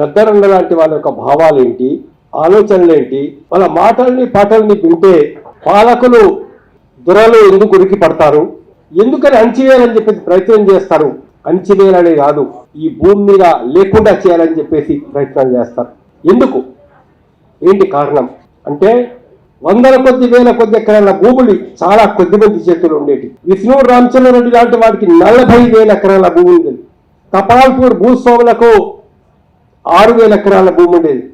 గద్దరన్న లాంటి వాళ్ళ యొక్క భావాలు ఏంటి వాళ్ళ మాటల్ని పాటల్ని వింటే పాలకులు దురలు ఎందుకు ఉరికి పడతారు? ఎందుకని అంచివేయాలని చెప్పేసి ప్రయత్నం చేస్తారు? అంచివేయాలని కాదు ఈ భూమి మీద లేకుండా చేయాలని చెప్పేసి ప్రయత్నం చేస్తారు. ఎందుకు? ఏంటి కారణం? అంటే వందల కొద్ది వేల కొద్ది ఎకరాల భూములు చాలా కొద్ది మంది చేతులు ఉండేటి. విష్ణు రామచంద్రరెడ్డి లాంటి వాడికి నలభై వేల ఎకరాల భూమి ఉంది. భూస్వాములకు ఆరు వేల ఎకరాల భూమి ఉండేది.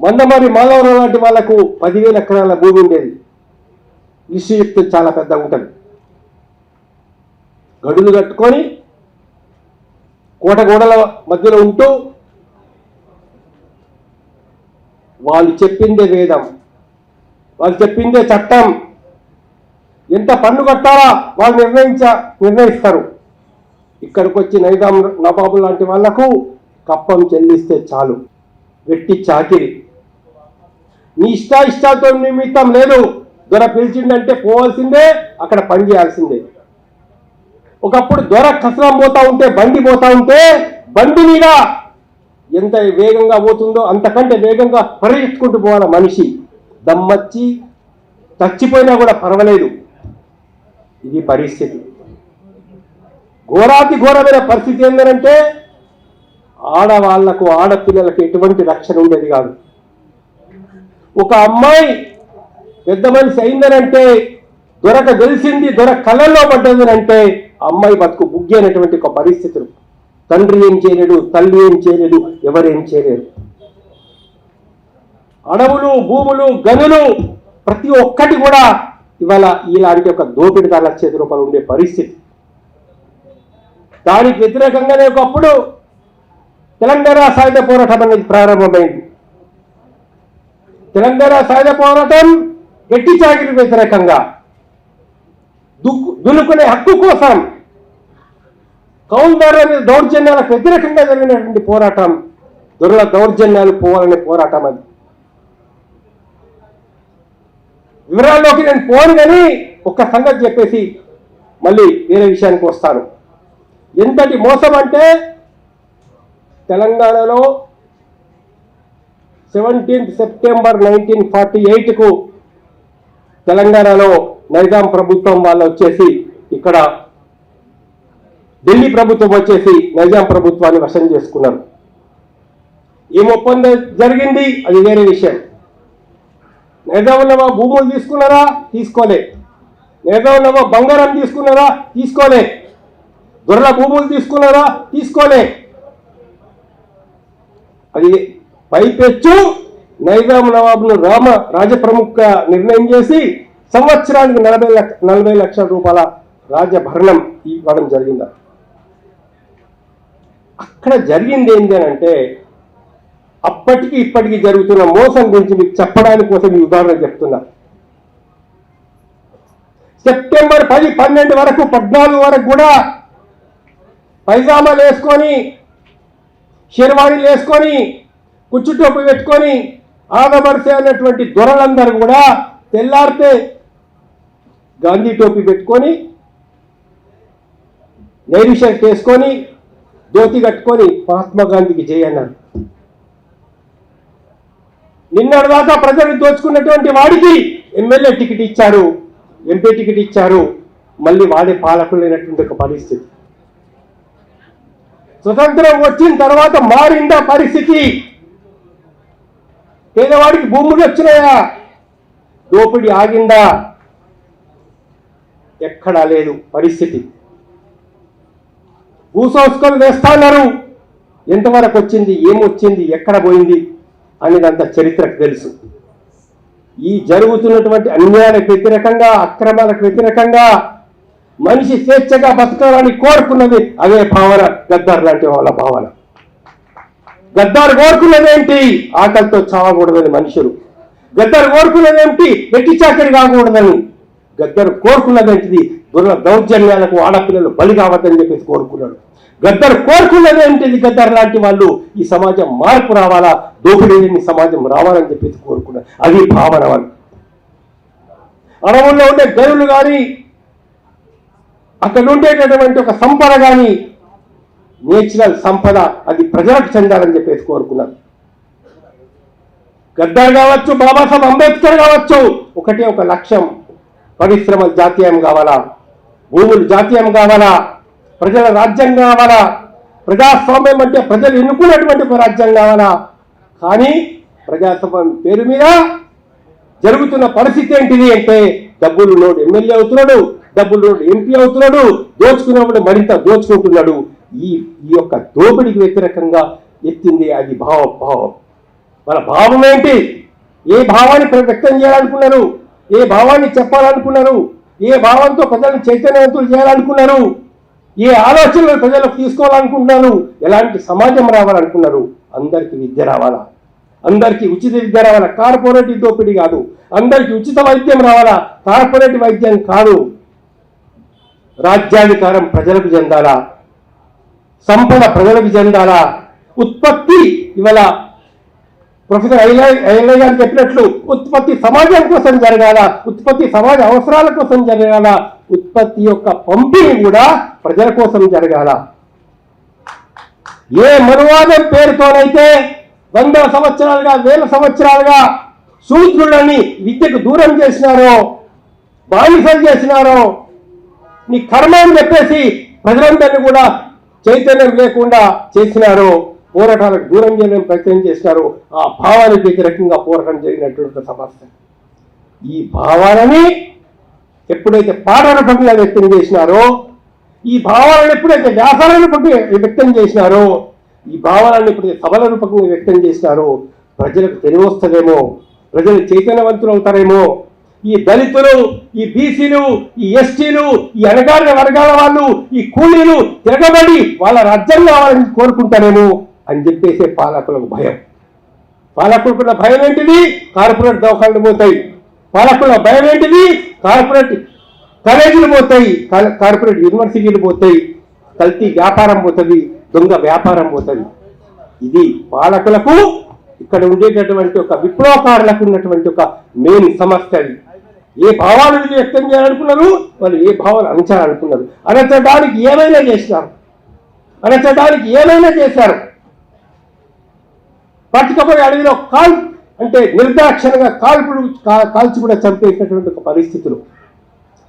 మందమారి మాధవరావు లాంటి వాళ్ళకు పదివేల ఎకరాల భూమి ఉండేది. విషయుక్తి చాలా పెద్దగా ఉంటుంది. గడులు కట్టుకొని కోట గోడల మధ్యలో ఉంటూ వాళ్ళు చెప్పిందే వేదం. వాళ్ళు చెప్పిందే చట్టం. ఎంత పన్ను కట్టాలా వాళ్ళు నిర్ణయించ నిర్ణయిస్తారు. ఇక్కడికి వచ్చి నైదాం నవాబు లాంటి వాళ్ళకు కప్పం చెల్లిస్తే చాలు. వెట్టి చాకిరి. నీ ఇష్ట ఇష్టాలతో నిమిత్తం లేదు. దొర పిలిచిందంటే పోవాల్సిందే అక్కడ పని చేయాల్సిందే. ఒకప్పుడు దొర కసరం పోతా ఉంటే బండి పోతా ఉంటే బండి మీద ఎంత వేగంగా పోతుందో అంతకంటే వేగంగా పరిగెత్తుకుంటూ పోవాలి మనిషి. దమ్మచ్చి చచ్చిపోయినా కూడా పర్వాలేదు. ఇది పరిస్థితి. ఘోరాతి ఘోరమైన పరిస్థితి ఏంటంటే ఆడవాళ్ళకు ఆడపిల్లలకు ఎటువంటి రక్షణ ఉండేది కాదు. ఒక అమ్మాయి పెద్ద మనిషి అయిందనంటే దొరక తెలిసింది దొర కళ్ళల్లో పడ్డదనంటే అమ్మాయి బతుకు బుగ్గి అనేటువంటి ఒక పరిస్థితులు. తండ్రి ఏం చేయలేడు తల్లి ఏం చేయలేడు ఎవరేం చేయలేరు. అడవులు భూములు గనులు ప్రతి ఒక్కటి కూడా ఇవాళ ఇలాంటి ఒక దోపిడిదారుల చేతి రూపాయలు ఉండే పరిస్థితి. దానికి వ్యతిరేకంగానే ఒకప్పుడు తెలంగాణ సాయుధ పోరాటం అనేది ప్రారంభమైంది. తెలంగాణ సాయుధ పోరాటం ఎట్టి చాకరీ వ్యతిరేకంగా దులుకునే హక్కు కోసం కౌలుదారుల మీద దౌర్జన్యాలకు వ్యతిరేకంగా జరిగినటువంటి పోరాటం దొరల దౌర్జన్యాలు పోవాలనే పోరాటం అది. వివరాల్లోకి నేను పోను కానీ ఒక్క సంగతి చెప్పేసి మళ్ళీ వేరే విషయానికి వస్తాను. ఎంతటి మోసం అంటే తెలంగాణలో సెవెంటీన్త్ సెప్టెంబర్ నైన్టీన్ ఫార్టీ ఎయిట్కు తెలంగాణలో నైజాం ప్రభుత్వం వాళ్ళు వచ్చేసి ఇక్కడ ఢిల్లీ ప్రభుత్వం వచ్చేసి నైజాం ప్రభుత్వాన్ని వశం చేసుకున్నారు. ఏం ఒప్పందం జరిగింది అది వేరే విషయం. నైజాంలో భూములు తీసుకున్నారా? తీసుకోలే. నైజాంలో బంగారం తీసుకున్నారా? తీసుకోలే. దొరల భూములు తీసుకున్నారా? తీసుకోలే. అది పైపెచ్చు నైజాం నవాబును రామ రాజప్రముఖ నిర్ణయం చేసి సంవత్సరానికి నలభై లక్ష నలభై లక్షల రూపాయల రాజభరణం ఇవ్వడం జరిగింది. అక్కడ జరిగింది ఏంటి అని అంటే అప్పటికి ఇప్పటికి జరుగుతున్న మోసం గురించి మీకు చెప్పడానికి కోసం ఈ ఉదాహరణ చెప్తున్నా. సెప్టెంబర్ పది పన్నెండు వరకు పద్నాలుగు వరకు కూడా పైజామాలు వేసుకొని శర్వాణీలు వేసుకొని కుచ్చుటోపు పెట్టుకొని ఆగబడితే అన్నటువంటి దొరలందరూ కూడా తెల్లారితే గాంధీ టోపీ పెట్టుకొని నైరు షర్ట్ వేసుకొని ధోతి కట్టుకొని మహాత్మా గాంధీకి చేయన్నారు నిన్నటి దాకా ప్రజలు దోచుకున్నటువంటి వాడికి ఎమ్మెల్యే టికెట్ ఇచ్చారు ఎంపీ టికెట్ ఇచ్చారు మళ్ళీ వాడే పాలకులు లేనటువంటి ఒక పరిస్థితి. స్వతంత్రం వచ్చిన తర్వాత మారిందా పరిస్థితి? పేదవాడికి భూములు వచ్చినాయా? దోపిడి ఆగిందా? ఎక్కడా లేదు పరిస్థితి. భూ సంస్కరణ వేస్తాన్నారు. ఎంతవరకు వచ్చింది ఏమొచ్చింది ఎక్కడ పోయింది అనేదంత చరిత్రకు తెలుసు. ఈ జరుగుతున్నటువంటి అన్యాయాలకు వ్యతిరేకంగా అక్రమాలకు వ్యతిరేకంగా మనిషి స్వేచ్ఛగా బతకాలని కోరుకున్నది అదే భావన. గద్దార్ లాంటి వాళ్ళ భావన. గద్దారు కోరుకున్నది ఏంటి ఆకలితో చావకూడదని మనుషులు. గద్దరు కోరుకున్నది ఏంటి వెట్టి చాకరి కాకూడదని. గద్దరు కోరుకున్నది ఏంటిది దుర్ల దౌర్జన్యాలకు ఆడపిల్లలు బలి కావద్దని చెప్పేసి కోరుకున్నాడు. గద్దరు కోరుకున్నది ఏంటిది గద్దరు లాంటి వాళ్ళు ఈ సమాజం మార్పు రావాలా? దోపిడీ లేని సమాజం రావాలని చెప్పేసి కోరుకున్నారు అది భావన వాళ్ళు. అడవుల్లో ఉండే గనులు కానీ అక్కడ ఉండేటటువంటి ఒక సంపద కానీ నేచురల్ సంపద అది ప్రజలకు చెందాలని చెప్పేసి కోరుకున్నారు గద్దర్ కావచ్చు బాబాసాహెబ్ అంబేద్కర్ కావచ్చు ఒకటే ఒక లక్ష్యం. పరిశ్రమలు జాతీయం కావాలా? భూములు జాతీయం కావాలా? ప్రజల రాజ్యం కావాలా? ప్రజాస్వామ్యం అంటే ప్రజలు ఎన్నుకున్నటువంటి ఒక రాజ్యం కావాలా? కానీ ప్రజాస్వామ్యం పేరు మీద జరుగుతున్న పరిస్థితి ఏంటిది అంటే డబ్బులు నోడు ఎమ్మెల్యే అవుతున్నాడు డబ్బులు ఎంపీ అవుతున్నాడు దోచుకున్నప్పుడు మరింత దోచుకుంటున్నాడు. ఈ ఈ యొక్క దోపిడికి వ్యతిరేకంగా ఎత్తింది అది భావం భావం. మన భావం ఏంటి? ఏ భావాన్ని వ్యక్తం చేయాలనుకున్నారు? ఏ భావాన్ని చెప్పాలనుకున్నారు? ఏ భావంతో ప్రజలను చైతన్యవంతులు చేయాలనుకున్నారు? ఏ ఆలోచనలు ప్రజలకు తీసుకోవాలనుకుంటున్నారు? ఎలాంటి సమాజం రావాలనుకున్నారు? అందరికీ విద్య రావాలా? అందరికీ ఉచిత విద్య రావాలా? కార్పొరేట్ దోపిడీ కాదు. అందరికీ ఉచిత వైద్యం రావాలా? కార్పొరేట్ వైద్యం కాదు. రాజ్యాధికారం ప్రజలకు చెందాలా? సంపద ప్రజలకు చెందాలా? ఉత్పత్తి ఇవాళ ప్రొఫెసర్ ఐలయ్య గారు చెప్పినట్లు ఉత్పత్తి సమాజం కోసం జరగాల? ఉత్పత్తి సమాజ అవసరాల కోసం జరగాల? ఉత్పత్తి యొక్క పంపిణీ కూడా ప్రజల కోసం జరగాల? ఏ మనువాదం పేరుతోనైతే వందల సంవత్సరాలుగా వేల సంవత్సరాలుగా శూద్రులని విద్యకు దూరం చేసినారో బానిసలు చేసినారో నీ కర్మ అని చెప్పేసి ప్రజలందరినీ కూడా చైతన్యం లేకుండా చేసినారు పోరాటాలకు దూరం చేయడానికి ప్రయత్నం చేసినారు ఆ భావానికి వ్యతిరేకంగా పోరాటం జరిగినటువంటి సమస్య. ఈ భావాలని ఎప్పుడైతే పాట రూపంగా వ్యక్తం చేసినారో ఈ భావాలను ఎప్పుడైతే వ్యాసాలను రూపంగా వ్యక్తం చేసినారో ఈ భావాలను ఎప్పుడైతే సభల రూపకంగా వ్యక్తం చేసినారో ప్రజలకు తెలివి వస్తుందేమో ప్రజలు చైతన్యవంతులు అవుతారేమో ఈ దళితులు ఈ బీసీలు ఈ ఎస్టీలు ఈ అణగారిన వర్గాల వాళ్ళు ఈ కూలీలు తిరగబడి వాళ్ళ రాజ్యం కావాలని కోరుకుంటారేమో అని చెప్పేసే పాలకులకు భయం. పాలకులకు భయం ఏంటిది? కార్పొరేట్ దవాఖానలు పోతాయి. పాలకుల భయం ఏంటిది? కార్పొరేట్ కాలేజీలు పోతాయి. కార్పొరేట్ యూనివర్సిటీలు పోతాయి. కల్తీ వ్యాపారం పోతుంది దొంగ వ్యాపారం పోతుంది. ఇది పాలకులకు ఇక్కడ ఉండేటటువంటి ఒక విప్లవకారులకు ఉన్నటువంటి ఒక మెయిన్ సమస్య అది. ఏ భావాలు వ్యక్తం చేయాలనుకున్నారు? వాళ్ళు ఏ భావాలు అణచాలనుకున్నారు అణచడానికి ఏమైనా చేసినారు అణచడానికి ఏమైనా చేశారు. పట్టుకపోయి అడవిలో కాల్ అంటే నిర్దాక్షణంగా కాల్పులు కాల్చి కూడా చంపేసినటువంటి ఒక పరిస్థితులు.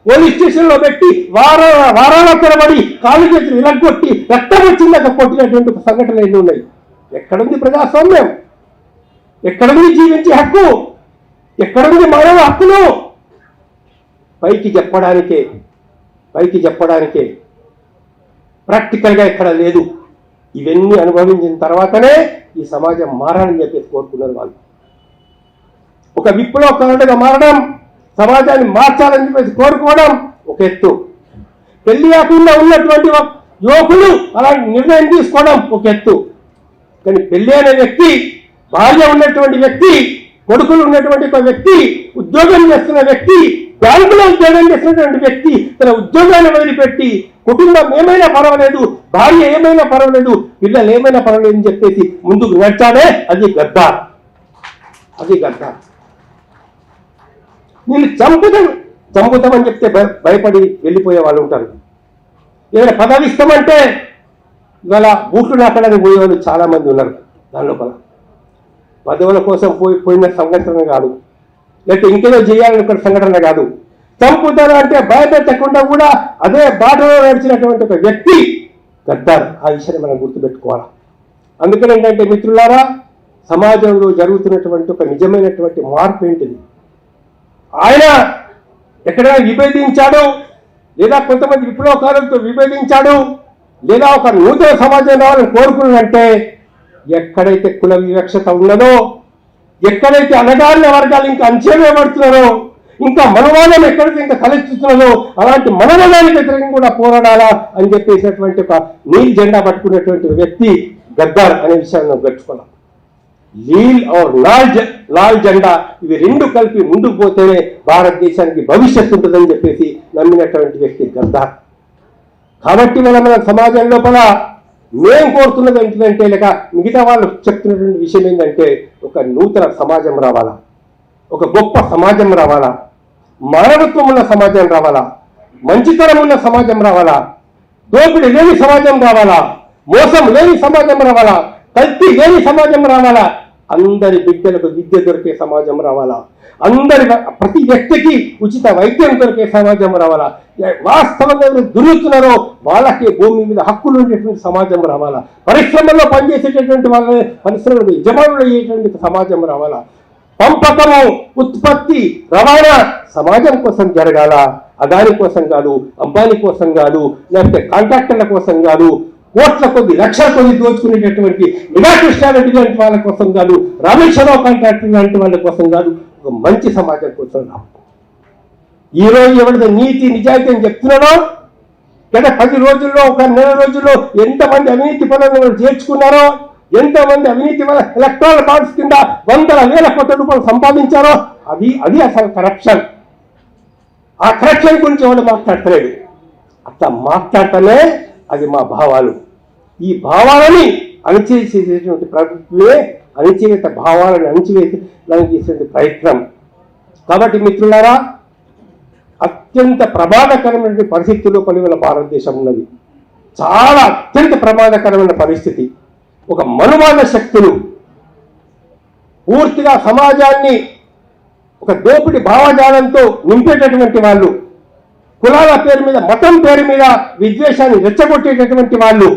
పోలీస్ స్టేషన్లో పెట్టి వారాల వారాల తరబడి కాలు చేతులు ఇలగొట్టి రక్తం వచ్చిందాక కొట్టినటువంటి సంఘటనలు ఎన్ని ఉన్నాయి. ఎక్కడుంది ప్రజాస్వామ్యం? ఎక్కడుంది జీవించే హక్కు? ఎక్కడుంది మానవ హక్కులు? పైకి చెప్పడానికే పైకి చెప్పడానికే ప్రాక్టికల్గా ఇక్కడ లేదు. ఇవన్నీ అనుభవించిన తర్వాతనే ఈ సమాజం మారాలని చెప్పేసి కోరుకున్నారు వాళ్ళు. ఒక విప్లవకారుడిగా మారడం సమాజాన్ని మార్చాలని చెప్పేసి కోరుకోవడం ఒక ఎత్తు. పెళ్ళి కాకుండా ఉన్నటువంటి యువకులు అలాంటి నిర్ణయం తీసుకోవడం ఒక ఎత్తు. కానీ పెళ్ళి అనే వ్యక్తి భార్య ఉన్నటువంటి వ్యక్తి కొడుకులు ఉన్నటువంటి ఒక వ్యక్తి ఉద్యోగం చేస్తున్న వ్యక్తి బ్యాంకులో ఉద్యోగం చేసినటువంటి వ్యక్తి తన ఉద్యోగాన్ని వదిలిపెట్టి కుటుంబం ఏమైనా పర్వాలేదు భార్య ఏమైనా పర్వాలేదు పిల్లలు ఏమైనా పర్వాలేదు అని చెప్పేసి ముందుకు నడిచాడే అది గద్దార్. అది గద్దార్. నేను చంపుతాం చంపుతామని చెప్తే భయపడి వెళ్ళిపోయే వాళ్ళు ఉంటారు. ఏదైనా పదవి ఇస్తామంటే ఇవాళ బూట్లు నాకడానికి పోయే వాళ్ళు చాలా మంది ఉన్నారు దాని లోపల పదవుల కోసం పోయి పోయిన సంఘటన కాదు. లేకపోతే ఇంకేదో చేయాలనుకున్న సంఘటన కాదు. చంపుతారు అంటే భయపెట్టకుండా కూడా అదే బాటలో నడిచినటువంటి ఒక వ్యక్తి గద్దార్. ఆ విషయాన్ని మనం గుర్తుపెట్టుకోవాలి? అందుకని ఏంటంటే మిత్రులారా సమాజంలో జరుగుతున్నటువంటి ఒక నిజమైనటువంటి మార్పు ఏంటిది? ఆయన ఎక్కడైనా విభేదించాడు లేదా కొంతమంది విప్లవకారులతో విభేదించాడు లేదా ఒక నూతన సమాజం రావాలని కోరుకున్నాడంటే ఎక్కడైతే కుల వివక్షత ఉన్నదో ఎక్కడైతే అనగారిన వర్గాలు ఇంకా అంచేవేయబడుతున్నారో ఇంకా మనవాదం ఎక్కడైతే ఇంకా తలెత్తుతున్నదో అలాంటి మనవాదానికి వ్యతిరేకంగా కూడా పోరాడాలా అని చెప్పేసినటువంటి ఒక నీల్ జెండా పట్టుకున్నటువంటి వ్యక్తి గద్దార్ అనే విషయాన్ని మనం గట్టుకున్నాం లీల్ ఆర్ లాల్ జె- లాల్ జెండా ఇవి రెండు కలిపి ముందుకు పోతేనే భారతదేశానికి భవిష్యత్తు ఉంటుందని చెప్పేసి నమ్మినటువంటి వ్యక్తి గద్దార్. కాబట్టి మనం మన సమాజం లోపల మేం కోరుతున్నది ఏంటంటే లేక మిగతా వాళ్ళు చెప్తున్నటువంటి విషయం ఏంటంటే ఒక నూతన సమాజం రావాలా? ఒక గొప్ప సమాజం రావాలా? మానవత్వం ఉన్న సమాజం రావాలా? మంచితనం ఉన్న సమాజం రావాలా? దోపిడి లేని సమాజం రావాలా? మోసం లేని సమాజం రావాలా? కల్తీ లేని సమాజం రావాలా? అందరి బిడ్డలకు విద్య దొరికే సమాజం రావాలా? అందరి ప్రతి వ్యక్తికి ఉచిత వైద్యం దొరికే సమాజం రావాలా? వాస్తవంగా ఎవరు దురుతున్నారో వాళ్ళకి భూమి మీద హక్కులు ఉండేటువంటి సమాజం రావాలా? పరిశ్రమల్లో పనిచేసేటటువంటి వాళ్ళ పరిశ్రమలు యజమానులు అయ్యేటువంటి సమాజం రావాలా? పంపకము ఉత్పత్తి రవాణా సమాజం కోసం జరగాల? అదాని కోసం కాదు అంబానీ కోసం కాదు లేకపోతే కాంట్రాక్టర్ల కోసం కాదు కోట్ల కొద్ది లక్షల కొద్ది దోచుకునేటటువంటి మెగా కృష్ణారెడ్డి లాంటి వాళ్ళ కోసం కాదు రామేశ్వరరావు కాంట్రాక్టర్ లాంటి వాళ్ళ కోసం కాదు ఒక మంచి సమాజం కోసం రావు ఈ రోజు నీతి నిజాయితీ అని చెప్తున్నాడో గత పది రోజుల్లో ఒక నెల రోజుల్లో ఎంతమంది అవినీతి పనులను చేర్చుకున్నారో ఎంతమంది అవినీతి వల్ల ఎలక్ట్రానిక్ బాండ్స్ కింద వందల వేల కోట్ల రూపాయలు సంపాదించారో అది అది అసలు కరప్షన్ ఆ కరప్షన్ గురించి ఎవరు మాట్లాడతలేడు. అట్లా మాట్లాడటమే అది మా భావాలు. ఈ భావాలని అణచేసేటువంటి ప్రభుత్వమే అణిచివేత భావాలను అణిచివేసి చేసే ప్రయత్నం. కాబట్టి మిత్రులారా అత్యంత ప్రమాదకరమైన పరిస్థితుల్లో పలువుల భారతదేశం ఉన్నది. చాలా అత్యంత ప్రమాదకరమైన పరిస్థితి. ఒక మనువాద శక్తులు పూర్తిగా సమాజాన్ని ఒక దోపిడి భావజాలంతో నింపేటటువంటి వాళ్ళు కులాల పేరు మీద మతం పేరు మీద విద్వేషాన్ని రెచ్చగొట్టేటటువంటి వాళ్ళు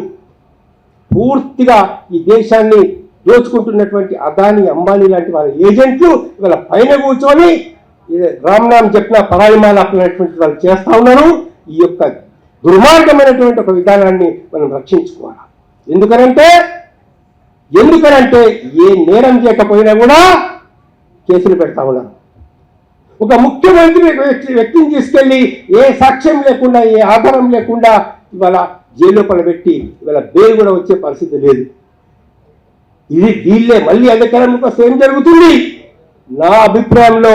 పూర్తిగా ఈ దేశాన్ని దోచుకుంటున్నటువంటి అదాని అంబానీ లాంటి వాళ్ళ ఏజెంట్లు ఇవాళ పైన కూర్చొని రామ్నామ్ చెప్పిన పరాయిమాల వాళ్ళు చేస్తా ఉన్నారు. ఈ యొక్క దుర్మార్గమైనటువంటి ఒక విధానాన్ని మనం రక్షించుకోవాలి. ఎందుకనంటే ఎందుకనంటే ఏ నేరం చేయకపోయినా కూడా కేసులు పెడతా ఉన్నారు. ఒక ముఖ్యమంత్రి వ్యక్తి వ్యక్తిని తీసుకెళ్ళి ఏ సాక్ష్యం లేకుండా ఏ ఆధారం లేకుండా ఇవాళ జైల్లో పెట్టి ఇవాళ బెయిల్ కూడా వచ్చే పరిస్థితి లేదు. ఇది వీళ్ళే మళ్ళీ అధికారం వస్తే ఏం జరుగుతుంది? నా అభిప్రాయంలో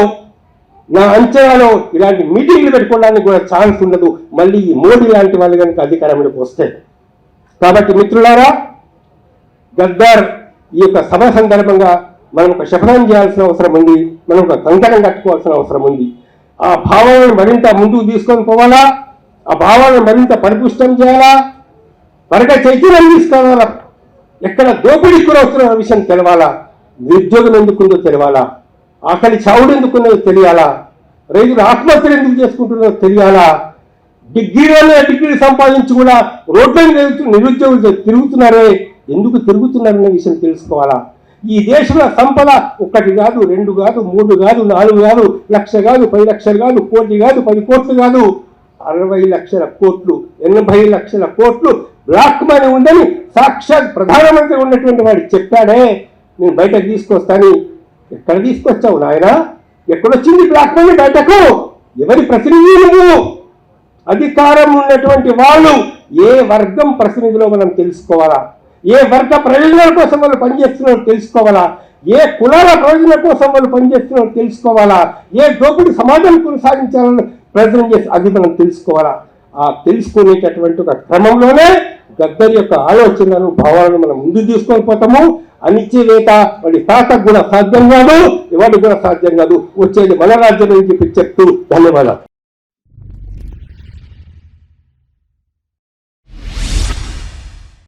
నా అంచనాలో ఇలాంటి మీటింగ్లు పెట్టుకోవడానికి కూడా ఛాన్స్ ఉండదు. మళ్ళీ ఈ మోడీ లాంటి వాళ్ళు కనుక అధికారంలోకి వస్తే. కాబట్టి మిత్రులారా గద్దార్ ఈ యొక్క సభ సందర్భంగా మనం ఒక శపథం చేయాల్సిన అవసరం ఉంది. మనం ఒక కంకణం కట్టుకోవాల్సిన అవసరం ఉంది. ఆ భావాలను మరింత ముందుకు తీసుకొని పోవాలా? ఆ భావాలను మరింత పరిపుష్టం చేయాలా? వర్గ చైతన్యం తీసుకోవాలా? ఎక్కడ దోపిడీకి వస్తున్న విషయం తెలవాలా? నిరుద్యోగం ఎందుకుందో తెలవాలా? ఆకలి చావుడు ఎందుకున్నదో తెలియాలా? రైతులు ఆత్మహత్యలు ఎందుకు చేసుకుంటున్నదో తెలియాలా? డిగ్రీలోనే డిగ్రీ సంపాదించి కూడా రోడ్ల నిరుద్యోగులు తిరుగుతున్నారే ఎందుకు తిరుగుతున్నారనే విషయం తెలుసుకోవాలా? ఈ దేశంలో సంపద ఒకటి కాదు రెండు కాదు మూడు కాదు నాలుగు కాదు లక్ష కాదు పది లక్షలు కాదు కోటి కాదు పది కోట్లు కాదు. అరవై లక్షల కోట్లు ఎనభై లక్షల కోట్లు బ్లాక్ మనీ ఉందని సాక్షాత్ ప్రధానమంత్రి ఉన్నటువంటి వాడు చెప్పాడే నేను బయటకు తీసుకొస్తాని. ఎక్కడ తీసుకొచ్చావు నాయన? ఎక్కడొచ్చింది బ్లాక్ మనీ బయటకు? ఎవరి ప్రతినిధి నువ్వు? అధికారం ఉన్నటువంటి వాళ్ళు ఏ వర్గం ప్రతినిధిలో మనం తెలుసుకోవాలా? ఏ వర్గ ప్రయోజనాల కోసం వాళ్ళు పనిచేస్తున్నారో తెలుసుకోవాలా? ఏ కులాల ప్రయోజనాల కోసం వాళ్ళు పనిచేస్తున్నారో తెలుసుకోవాలా? ఏ దోపిడి సమాజం కొనసాగించాలని ప్రయత్నం చేసి అది మనం తెలుసుకోవాలా? ఆ తెలుసుకునేటటువంటి ఒక క్రమంలోనే గద్దరి యొక్క ఆలోచనలను భావాలను మనం ముందు తీసుకొని పోతాము. అనిశ్చయత వాడి తాతకు కూడా సాధ్యం కాదు ఎవరికి కూడా సాధ్యం కాదు. వచ్చేది మన రాజ్యం అని చెప్పి చెప్తూ ధన్యవాదాలు.